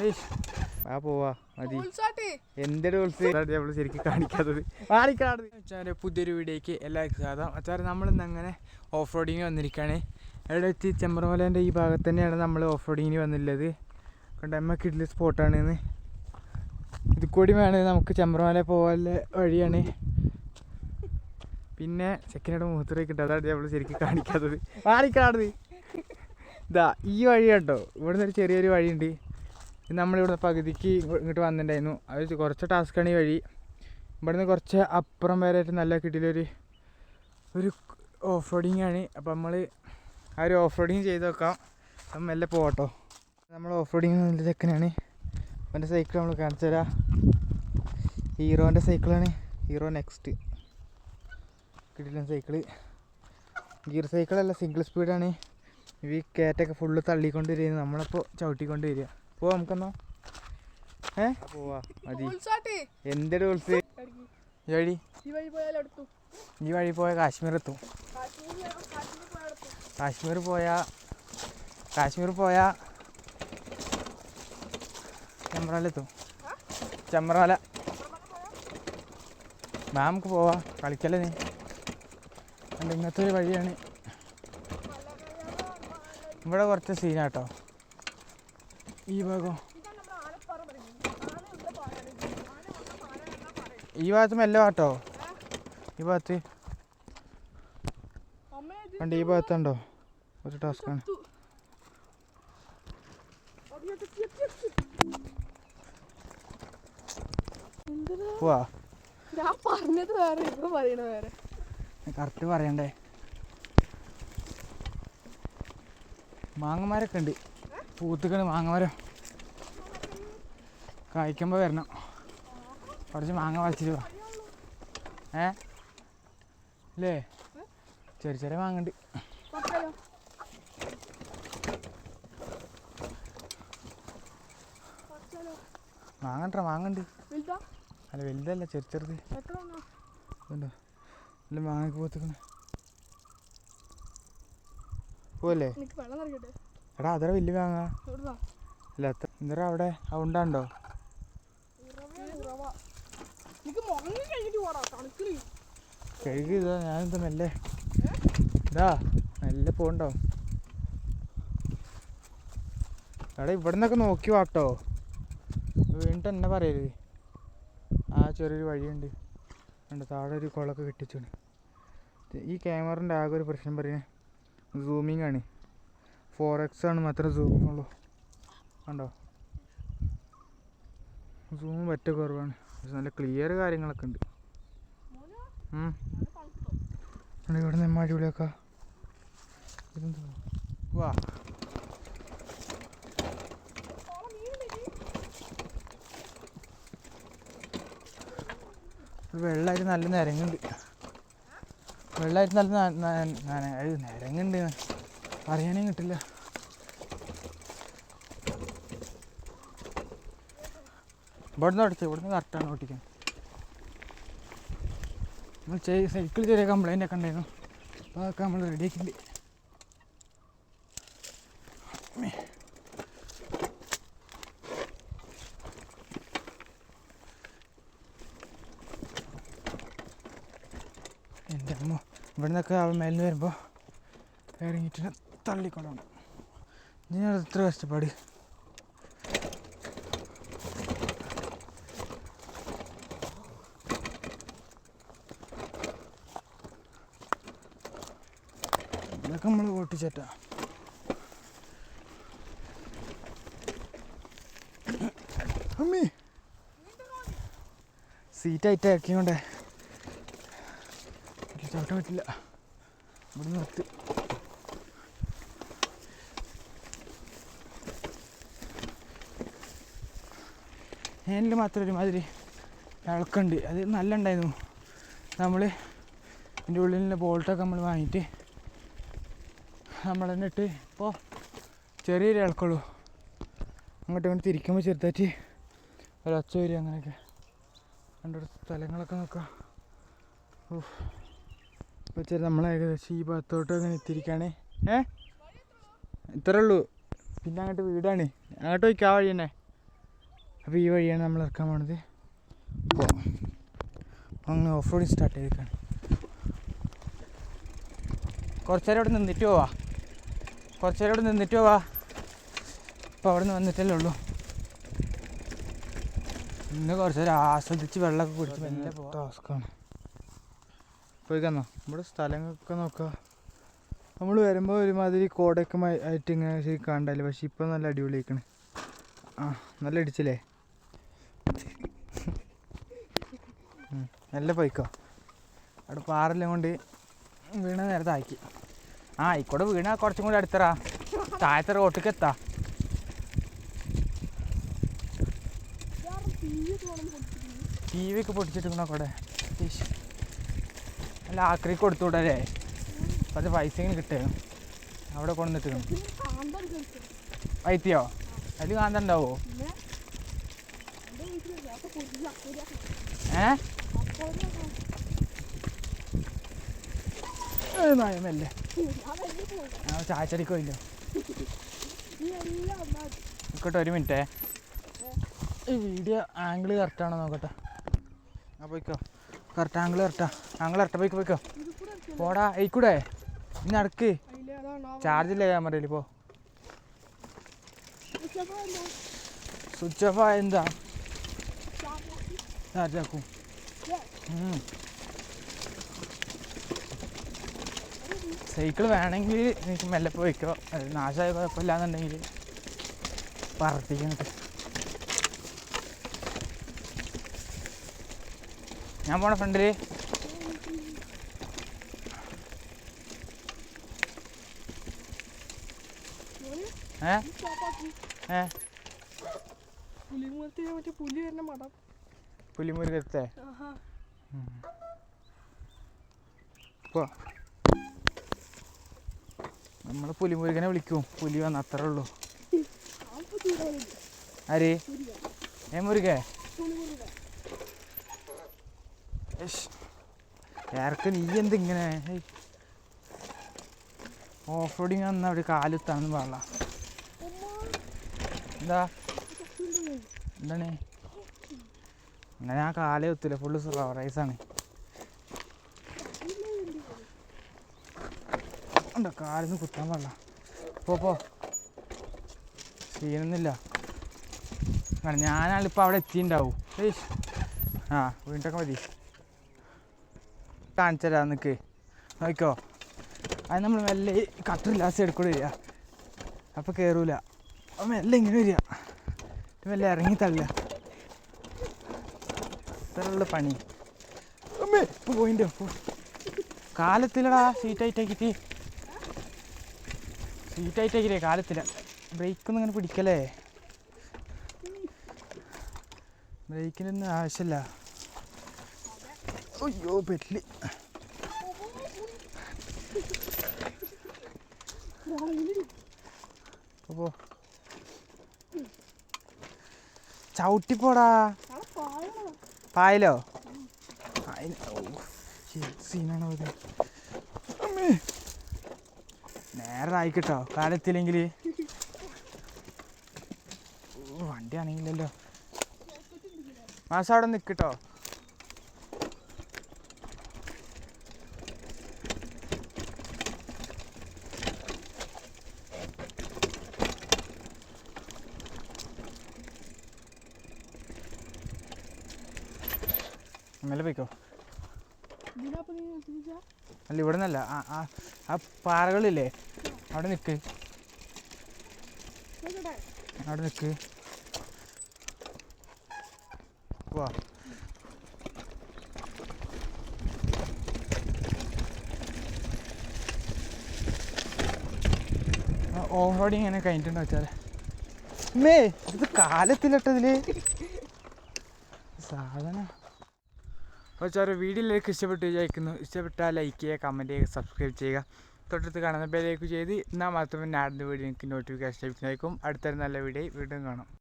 ആ പോവാ മതി. നമ്മൾ ശരിക്കും കാണിക്കാത്തത്. അച്ചാരെ പുതിയൊരു വീഡിയോക്ക് എല്ലാവർക്കും സ്വാഗതം. അച്ചാറ് നമ്മളിന്ന് അങ്ങനെ ഓഫ് റോഡിങ് വന്നിരിക്കുകയാണ് അവിടെ എത്തി ചെമ്പ്രമലേന്റെ ഈ ഭാഗത്ത് തന്നെയാണ് നമ്മൾ ഓഫ് റോഡിങ്ങിന് വന്നിട്ടുള്ളത്. കണ്ട എമ്മ കിഡ്ലി സ്പോട്ടാണ് ഇന്ന് ഇത് കൂടി വേണേൽ നമുക്ക് ചെമ്പ്രമല പോകാനുള്ള വഴിയാണ്. പിന്നെ ചെക്കനോട് മൂത്രമൊക്കെ ഉണ്ട് അതാണ് നമ്മൾ ശരിക്കും കാണിക്കാത്തത്. കാണിക്കാണത് ഇതാ ഈ വഴി കേട്ടോ ഇവിടുന്ന് ഒരു ചെറിയൊരു വഴിയുണ്ട്. നമ്മളിവിടെ പകുതിക്ക് ഇങ്ങോ- ഇങ്ങോട്ട് വന്നിട്ടുണ്ടായിരുന്നു. അത് കുറച്ച് ടാസ്ക് ഈ വഴി. ഇവിടുന്ന് കുറച്ച് അപ്പുറം വരെ ആയിട്ട് നല്ല കിട്ടിയിലൊരു ഒരു ഓഫ് റോഡിങ് ആണ്. അപ്പം നമ്മൾ ആ ഒരു ഓഫ് റോഡിങ് ചെയ്ത് നോക്കാം അപ്പം മെല്ലെ പോകട്ടോ നമ്മൾ ഓഫ് റോഡിങ് നല്ല ചെക്കനാണ് അവന്റെ സൈക്കിൾ നമ്മൾ കാണിച്ചു തരാം. ഹീറോന്റെ സൈക്കിളാണ് ഹീറോ നെക്സ്റ്റ് കിട്ടില്ല സൈക്കിൾ ഗിയർ സൈക്കിളല്ല സിംഗിൾ സ്പീഡാണ് ഈ കയറ്റൊക്കെ ഫുള്ള് തള്ളിക്കൊണ്ട് വരിക നമ്മളപ്പോൾ ചവിട്ടിക്കൊണ്ട് വരിക പോവാ നമുക്കെന്നാ? ഏ? പോവാ. മതി. എന്റെ റൂൾസ് ഈ വഴി? ഈ വഴി പോയ കാശ്മീർ എത്തും. കാശ്മീർ പോയാ കാശ്മീർ പോയാ ചെമ്പ്രാലെത്തും ചെമ്പ്രാല വാ നമുക്ക് പോവാ. കളിക്കല്ലേ നീ? ഇങ്ങനത്തെ ഒരു വഴിയാണ്. ഇവിടെ കുറച്ച് സീനാട്ടോ എന്നാ ഭാഗം ഈ ഭാഗത്ത് മെല്ലെ വാട്ടോ. ഈ ഭാഗത്ത്. കണ്ട് ഈ ഭാഗത്തുണ്ടോ ഒരു ടാസ്ക് ആണ്. അത് ഞാൻ ചത്തി, ചത്തി, ചത്തി. ഞാൻ പറഞ്ഞത് വേറെ ഇപ്പൊ പറയണ വേറെ. കറക്റ്റ് പറയണ്ടേ? മാങ്ങമാരൊക്കെ ഉണ്ട്. പൂത്തുക്കണ് മാങ്ങമരം കായ്ക്കുമ്പോൾ വരണം. കുറച്ച് മാങ്ങ വലിച്ചിട്ട് വാ. ഏ? ഇല്ലേ? ചെറിയ ചെറിയ മാങ്ങണ്ട്. കുറച്ചാലോ മാങ്ങ മാങ്ങ ഉണ്ട് അല്ല വലുതല്ല ചെറു ചെറുത്. ഉണ്ടോ അല്ല മാങ്ങക്ക് പൂത്തുക്കണ്. പോവല്ലേ? എനിക്ക് വെള്ളം നിറയ്ക്കട്ടെ. എടാ അതര വലിയ മാങ്ങ അല്ല അത്ര എന്താ അവിടെ? ഉണ്ടാണ്ടോ കഴുകി ഇതാ ഞാനിത് മെല്ലെ. ഇതാ മെല്ലെ പോണ്ടോ? എടാ ഇവിടെ നിന്നൊക്കെ നോക്കി വാട്ടോ. വീണ്ടും എന്നെ പറയരുത് ആ ചെറിയൊരു വഴിയുണ്ട്. ഉണ്ട് താഴെ ഒരു കുളമൊക്കെ കെട്ടിച്ചു ഈ ക്യാമറന്റെ ആകെ ഒരു പ്രശ്നം പറയുന്നത് സൂമിങ് ആണ്. ഫോർ എക്സ് ആണ് മാത്രമേ സൂമുള്ളൂ കണ്ടോ? സൂം പറ്റ കുറവാണ്. പക്ഷെ നല്ല ക്ലിയർ കാര്യങ്ങളൊക്കെ ഉണ്ട്. ഇവിടെ നിന്ന് അടിപൊളിയൊക്കെ വാ. വെള്ളമായിട്ട് നല്ല നിരങ്ങുണ്ട്. വെള്ളമായിട്ട് നല്ല നിരങ്ങുണ്ട്. പറയാനേ കിട്ടില്ല. ഇവിടുന്ന് അടിച്ചു ഇവിടുന്ന് കറക്റ്റാണ് ഓട്ടിക്കാൻ. നമ്മൾ ചെയ് സൈക്കിൾ ചെറിയ കംപ്ലൈന്റ് ഒക്കെ ഉണ്ടായിരുന്നു. അപ്പോൾ അതൊക്കെ നമ്മൾ റെഡിയാക്കിണ്ട് എന്റെ അമ്മ ഇവിടുന്നൊക്കെ അവൻ മേലിന് വരുമ്പോൾ ഇറങ്ങിയിട്ട് തള്ളിക്കൊണ്ടോണം ഞാൻ എത്ര കഷ്ടപ്പാട്? ഇതൊക്കെ നമ്മൾ ഓട്ടിച്ചേട്ടാ സീറ്റ് ആയിട്ട് ഇറക്കിക്കൊണ്ടേ ചവിട്ടാൻ പറ്റില്ല. ഇവിടെ നിർത്തി. ഹാൻഡിൽ മാത്രം ഒരുമാതിരി ഇളക്കുണ്ട് അത് നല്ല ഉണ്ടായിരുന്നു. നമ്മൾ ഇതിന്റെ ഉള്ളിൽ ബോൾട്ടൊക്കെ നമ്മൾ വാങ്ങിയിട്ട് നമ്മൾ തന്നെ ഇട്ട് ഇപ്പോൾ ചെറിയൊരു ഇളക്കുള്ളൂ. അങ്ങോട്ടും ഇങ്ങോട്ട് തിരിക്കുമ്പോൾ ചെറുതായിട്ട് ഒരൊച്ച വരും അങ്ങനെയൊക്കെ. രണ്ടു സ്ഥലങ്ങളൊക്കെ നോക്കാം. ഓഹ് ഇപ്പോൾ ചെറിയ നമ്മൾ ഏകദേശം ഈ ഭാഗത്തോട്ട് അങ്ങനെ എത്തിയിരിക്കുകയാണ് ഏ? ഇത്രേ ഉള്ളൂ. പിന്നെ അങ്ങോട്ട് വീടാണ്. അങ്ങോട്ട് പോയിക്കാ വഴി തന്നെ. അപ്പോൾ ഈ വഴിയാണ് നമ്മൾ ഇറക്കാൻ പോണത്. അപ്പോൾ അങ്ങ് ഓഫ് റോഡിങ് സ്റ്റാർട്ട് ചെയ്തേക്കാണ് കുറച്ചേരം ഇവിടെ നിന്നിട്ട് പോവാ. കുറച്ചേരം ഇവിടെ നിന്നിട്ട് പോവാ. ഇപ്പോൾ അവിടെ നിന്ന് വന്നിട്ടല്ലേ ഉള്ളൂ. ഇന്ന് കുറച്ച് നേരം ആസ്വദിച്ച് വെള്ളമൊക്കെ കുടിച്ച് മെല്ലെ ടാസ്ക്കാണ് പോയി കന്നോ. നമ്മുടെ സ്ഥലങ്ങളൊക്കെ നോക്കുക നമ്മൾ വരുമ്പോൾ ഒരുമാതിരി കോടയൊക്കെ മ- ആയിട്ട് ഇങ്ങനെ ശരി കണ്ടല്ലേ പക്ഷെ ഇപ്പം നല്ല അടിപൊളിയായിക്കണ്. ആ നല്ല ഇടിച്ചില്ലേ? നല്ല പോയിക്കോ. അവിടെ പാറെല്ലാം കൊണ്ട് വീണ നേരത്തെ ആക്കി ആ ആയിക്കോട്ടെ വീണ കുറച്ചും കൂടി അടുത്തറാ. താഴത്തെ റോട്ടിക്ക് എത്താ. ടി വി ഒക്കെ പൊട്ടിച്ചിട്ടുണ്ടോ കൂടെ. അല്ല ആക്രി കൊടുത്തുവിടല്ലേ? അത് പൈസ ഇങ്ങനെ കിട്ടുക അവിടെ കൊണ്ടുവന്നിട്ട് വൈത്തിയോ അതിൽ കാന്തണ്ടാവോ? ഏ? നയമല്ലേ നോക്കട്ടെ ഒരു മിനിറ്റേ. ഈ വീഡിയോ ആംഗിൾ കറക്റ്റാണോ നോക്കട്ടെ. ആ പോയിക്കോ. കറക്റ്റ് ആംഗിൾ കറക്റ്റാ ആംഗിൾ കറക്റ്റ് പോയിക്കോ പോയിക്കോ. പോടാ ആയിക്കൂടെ ഇനി നടക്ക്. ചാർജ് ഇല്ല ക്യാമറയിൽ എന്താ സ്വിച്ച് ഓഫ് ആയ എന്താ ചാപ്പാത്തി ചാർജ് ആക്കും ഉം. സൈക്കിൾ വേണമെങ്കിൽ എനിക്ക് മെല്ലെ പോയിക്കോ അത് നാശമായ കുഴപ്പമില്ലാന്നുണ്ടെങ്കിൽ പറപ്പിക്കുന്നുണ്ട് ഞാൻ പോണ ഫ്രണ്ടിൽ ഏ? ഏ? പുലിമുഖത്തിന് മറ്റേ പുലി വരുന്ന മടം. പുലിമുരുകത്തെ ആഹാ നമ്മൾ പുലി മുരുകനെ വിളിക്കും പുലി വന്ന അത്രേ ഉള്ളൂ ആര് ഏ മുരുകേ ഏർക്ക് നീ എന്തിങ്ങനെ ഓഫ് റോഡിങ് വന്ന അവിടെ കാലുത്താണെന്ന് പാടില്ല എന്താ എന്താണ് അങ്ങനെ ആ കാലേ ഒത്തില്ല. ഫുള്ള് റൈസാണ് ഉണ്ടോ? കാലിന്ന് കുത്താൻ പാടില്ല. പോ പോ. ചെയ്യണമെന്നില്ല ഞാനാളിപ്പോൾ അവിടെ എത്തിയിട്ടുണ്ടാവും. ഏയ്. ആ വീണ്ടൊക്കെ മതി. കാണിച്ചു തരാം നോക്കിക്കോ. അത് നമ്മൾ മെല്ലെ കട്ടറില്ലാസ് എടുക്കൂടെ വരിക. അപ്പോൾ കയറൂല അപ്പം മെല്ലെ ഇങ്ങനെ വരിക. മെല്ലെ ഇറങ്ങി തള്ളുക. ഇത്രയുള്ള പണി. അമ്മേ ഇപ്പോൾ പോയിന്റെ കാലത്തിലടാ സീറ്റ് ആയിട്ടാക്കിയിട്ട് സീറ്റ് ആയിട്ടാക്കില്ലേ കാലത്തില. ബ്രേക്കൊന്നും ഇങ്ങനെ പിടിക്കലേ ബ്രേക്കിനൊന്നും ആവശ്യമില്ല അയ്യോ പെട്ടിൽ അപ്പോ ചവിട്ടിപ്പോടാ. പായലോ? സീനാണോ. നേരെ ആയിക്കട്ടോ കാലെത്തില്ലെങ്കിൽ വണ്ടി ആണെങ്കിലല്ലോ മാസം അവിടെ നിൽക്കട്ടോ മെല്ലെ പോയിക്കോ. അല്ല ഇവിടെ നിന്നല്ല ആ പാറകളില്ലേ? അവിടെ നിൽക്ക് അവിടെ നിൽക്ക് വാ. ഓഫ് റോഡിങ് ഇങ്ങനെ കഴിഞ്ഞിട്ടുണ്ടോ വെച്ചാൽ മേ ഇത് കാലത്തിലിട്ടതിൽ. സാധനം. അപ്പോൾ സാറ് വീഡിയോയിലേക്ക് ഇഷ്ടപ്പെട്ട് വിചാരിക്കുന്നു. ഇഷ്ടപ്പെട്ടാൽ ലൈക്ക് ചെയ്യുക കമന്റ് ചെയ്യുക സബ്സ്ക്രൈബ് ചെയ്യുക. തൊട്ടടുത്ത് കാണുന്ന ബെലേക്ക് ചെയ്ത് എന്നാൽ മാത്രമേ ഞാൻ അടുത്ത വീഡിയോ എനിക്ക് നോട്ടിഫിക്കേഷൻ ലഭിക്കുന്നതായിരിക്കും അടുത്തൊരു നല്ല വീഡിയോ വീണ്ടും കാണാം.